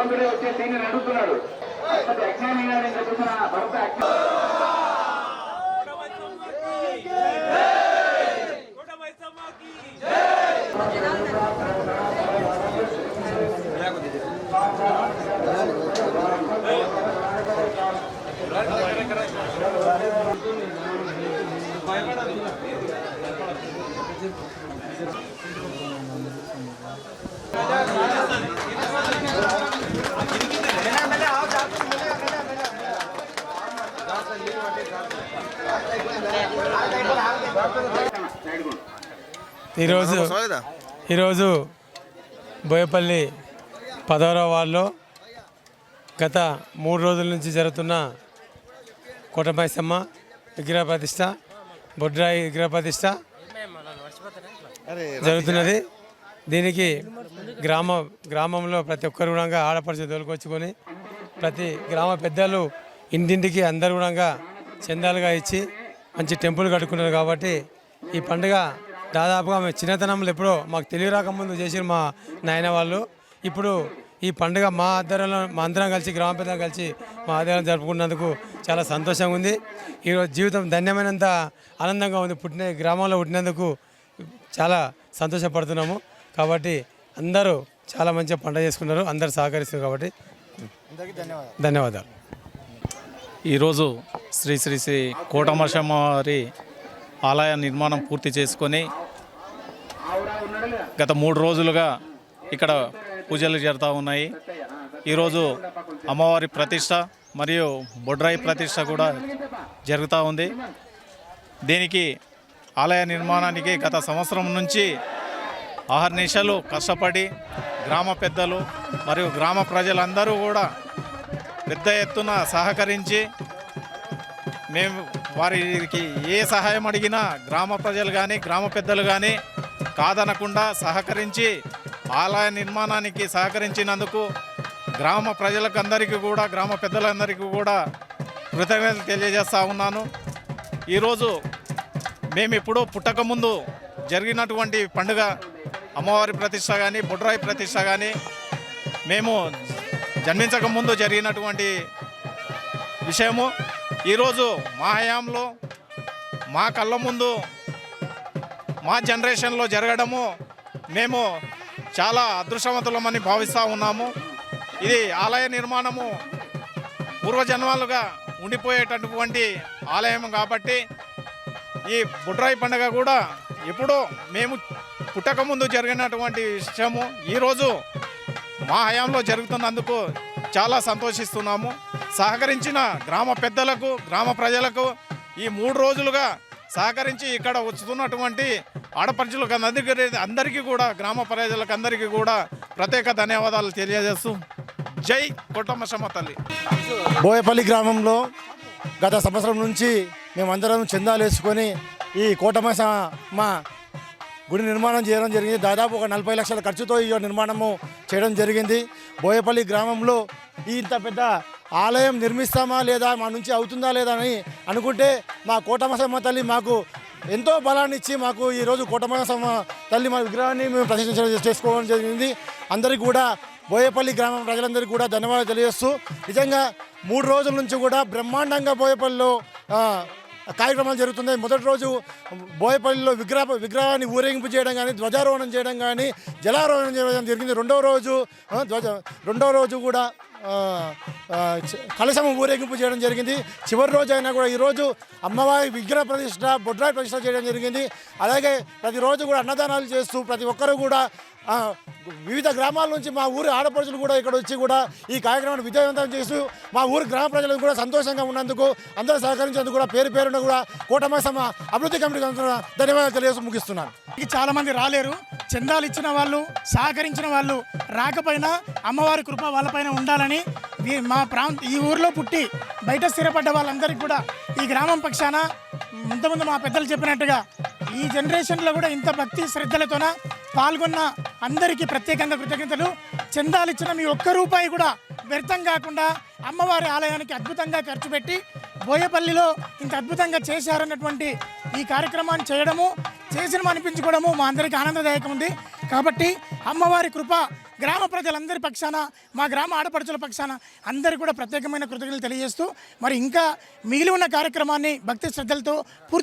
భగవంతుడే వచ్చే దీన్ని అడుగుతున్నాడు. అసలు అజ్ఞాని గారిని చెప్తున్న భర్త ఈరోజు ఈరోజు బోయపల్లి పదహారవ వార్డులో గత మూడు రోజుల నుంచి జరుగుతున్న కోటమైసమ్మ విగ్రహ ప్రతిష్ట బొడ్రాయి విగ్రహ ప్రతిష్ట జరుగుతున్నది. దీనికి గ్రామ గ్రామంలో ప్రతి ఒక్కరు కూడా ఆడపడుచు తోలుకొచ్చుకొని ప్రతి గ్రామ పెద్దలు ఇంటింటికి అందరు కూడా చందాలుగా ఇచ్చి మంచి టెంపుల్ కట్టుకున్నారు కాబట్టి ఈ పండుగ దాదాపుగా మేము చిన్నతనంలో ఎప్పుడో మాకు తెలివి రాకముందు చేసిన మా నాయన వాళ్ళు. ఇప్పుడు ఈ పండుగ మా ఆధ్వర్యంలో మా అందరం కలిసి గ్రామ పెద్దలు కలిసి మా ఆధ్వర్యంలో జరుపుకున్నందుకు చాలా సంతోషంగా ఉంది. ఈరోజు జీవితం ధన్యమైనంత ఆనందంగా ఉంది. పుట్టిన గ్రామంలో పుట్టినందుకు చాలా సంతోషపడుతున్నాము. కాబట్టి అందరూ చాలా మంచిగా పండుగ చేసుకున్నారు. అందరూ సహకరిస్తున్నారు కాబట్టి ధన్యవాదాలు. ఈరోజు శ్రీ శ్రీ శ్రీ కోటమశమ్మవారి ఆలయ నిర్మాణం పూర్తి చేసుకొని గత మూడు రోజులుగా ఇక్కడ పూజలు జరుగుతూ ఉన్నాయి. ఈరోజు అమ్మవారి ప్రతిష్ట మరియు బొడ్రాయి ప్రతిష్ట కూడా జరుగుతూ ఉంది. దీనికి ఆలయ నిర్మాణానికి గత సంవత్సరం నుంచి ఆహర్నిశలు కష్టపడి గ్రామ పెద్దలు మరియు గ్రామ ప్రజలందరూ కూడా పెద్ద ఎత్తున సహకరించి మేము వారికి ఏ సహాయం అడిగినా గ్రామ ప్రజలు కానీ గ్రామ పెద్దలు కానీ కాదనకుండా సహకరించి ఆలయ నిర్మాణానికి సహకరించినందుకు గ్రామ ప్రజలకు అందరికీ కూడా గ్రామ పెద్దలందరికీ కూడా కృతజ్ఞతలు తెలియజేస్తూ ఉన్నాను. ఈరోజు మేము ఇప్పుడు పుట్టకముందు జరిగినటువంటి పండుగ అమ్మవారి ప్రతిష్ట కానీ బుడ్రాయి ప్రతిష్ట కానీ మేము జన్మించక ముందు జరిగినటువంటి విషయము. ఈరోజు మా హయాంలో మా కళ్ళ ముందు మా జనరేషన్లో జరగడము మేము చాలా అదృష్టవంతులమని భావిస్తూ ఉన్నాము. ఇది ఆలయ నిర్మాణము పూర్వజన్మాలుగా ఉండిపోయేటటువంటి ఆలయం కాబట్టి ఈ బుడ్రాయి పండుగ కూడా ఎప్పుడో మేము పుట్టక ముందు జరిగినటువంటి విషయము. ఈరోజు మా హయాంలో జరుగుతున్నందుకు చాలా సంతోషిస్తున్నాము. సహకరించిన గ్రామ పెద్దలకు గ్రామ ప్రజలకు ఈ మూడు రోజులుగా సహకరించి ఇక్కడ వస్తున్నటువంటి ఆడపడుచులకు అందరికీ అందరికీ కూడా గ్రామ ప్రజలకు అందరికీ కూడా ప్రత్యేక ధన్యవాదాలు తెలియజేస్తూ జై కొట్టమశమ్మ తల్లి. బోయపల్లి గ్రామంలో గత సంవత్సరం నుంచి మేమందరం చందాలు వేసుకొని ఈ కోటమస మా గుడి నిర్మాణం చేయడం జరిగింది. దాదాపు ఒక నలభై లక్షల ఖర్చుతో ఈ నిర్మాణము చేయడం జరిగింది. బోయపల్లి గ్రామంలో ఇంత పెద్ద ఆలయం నిర్మిస్తామా లేదా మా నుంచి అవుతుందా లేదా అని అనుకుంటే మా కోటమసమ్మ తల్లి మాకు ఎంతో బలాన్ని ఇచ్చి మాకు ఈరోజు కోటమసమ్మ తల్లి మా విగ్రహాన్ని మేము ప్రదర్శించడం చేసుకోవడం జరిగింది. అందరికీ కూడా బోయపల్లి గ్రామం ప్రజలందరికీ కూడా ధన్యవాదాలు తెలియజేస్తూ నిజంగా మూడు రోజుల నుంచి కూడా బ్రహ్మాండంగా బోయపల్లిలో కార్యక్రమాలు జరుగుతున్నాయి. మొదటి రోజు బోయపల్లిలో విగ్రహ విగ్రహాన్ని ఊరేగింపు చేయడం కానీ ధ్వజారోహణం చేయడం కానీ జలారోహణం చేయడం జరిగింది. రెండవ రోజు ధ్వజ రెండవ రోజు కూడా కలశం ఊరేగింపు చేయడం జరిగింది. చివరి రోజు అయినా కూడా ఈరోజు అమ్మవారి విగ్రహ ప్రతిష్ట బొడ్రాయి ప్రతిష్ట చేయడం జరిగింది. అలాగే ప్రతిరోజు కూడా అన్నదానాలు చేస్తూ ప్రతి ఒక్కరూ కూడా వివిధ గ్రామాల నుంచి మా ఊరి ఆడపడుచులు కూడా ఇక్కడ వచ్చి కూడా ఈ కార్యక్రమాన్ని విజయవంతం చేస్తూ మా ఊరి గ్రామ ప్రజలకు కూడా సంతోషంగా ఉన్నందుకు అందరూ సహకరించేందుకు కూడా పేరు పేరున కూడా కూటమి సమ అభివృద్ధి కమిటీకి ధన్యవాదాలు తెలియజేసి ముగిస్తున్నాను. చాలా మంది రాలేరు. చందాలు ఇచ్చిన వాళ్ళు సహకరించిన వాళ్ళు రాకపోయినా అమ్మవారి కృప వాళ్ళపైన ఉండాలని మా ప్రాంత ఈ ఊర్లో పుట్టి బయట స్థిరపడ్డ వాళ్ళందరికీ కూడా ఈ గ్రామం పక్షాన ముందు మా పెద్దలు చెప్పినట్టుగా ఈ జనరేషన్లో కూడా ఇంత భక్తి శ్రద్ధలతోన పాల్గొన్న అందరికీ ప్రత్యేకంగా కృతజ్ఞతలు. చందాలు ఇచ్చిన మీ ఒక్క రూపాయి కూడా వ్యర్థం కాకుండా అమ్మవారి ఆలయానికి అద్భుతంగా ఖర్చు పెట్టి బోయపల్లిలో ఇంత అద్భుతంగా చేశారన్నటువంటి ఈ కార్యక్రమాన్ని చేయడము చేసిన అనిపించుకోవడము మా అందరికీ ఆనందదాయకం ఉంది. కాబట్టి అమ్మవారి కృప గ్రామ ప్రజలందరి పక్షాన మా గ్రామ ఆడపడుచుల పక్షాన అందరి కూడా ప్రత్యేకమైన కృతజ్ఞతలు తెలియజేస్తూ మరి ఇంకా మిగిలి ఉన్న కార్యక్రమాన్ని భక్తి శ్రద్ధలతో పూర్తి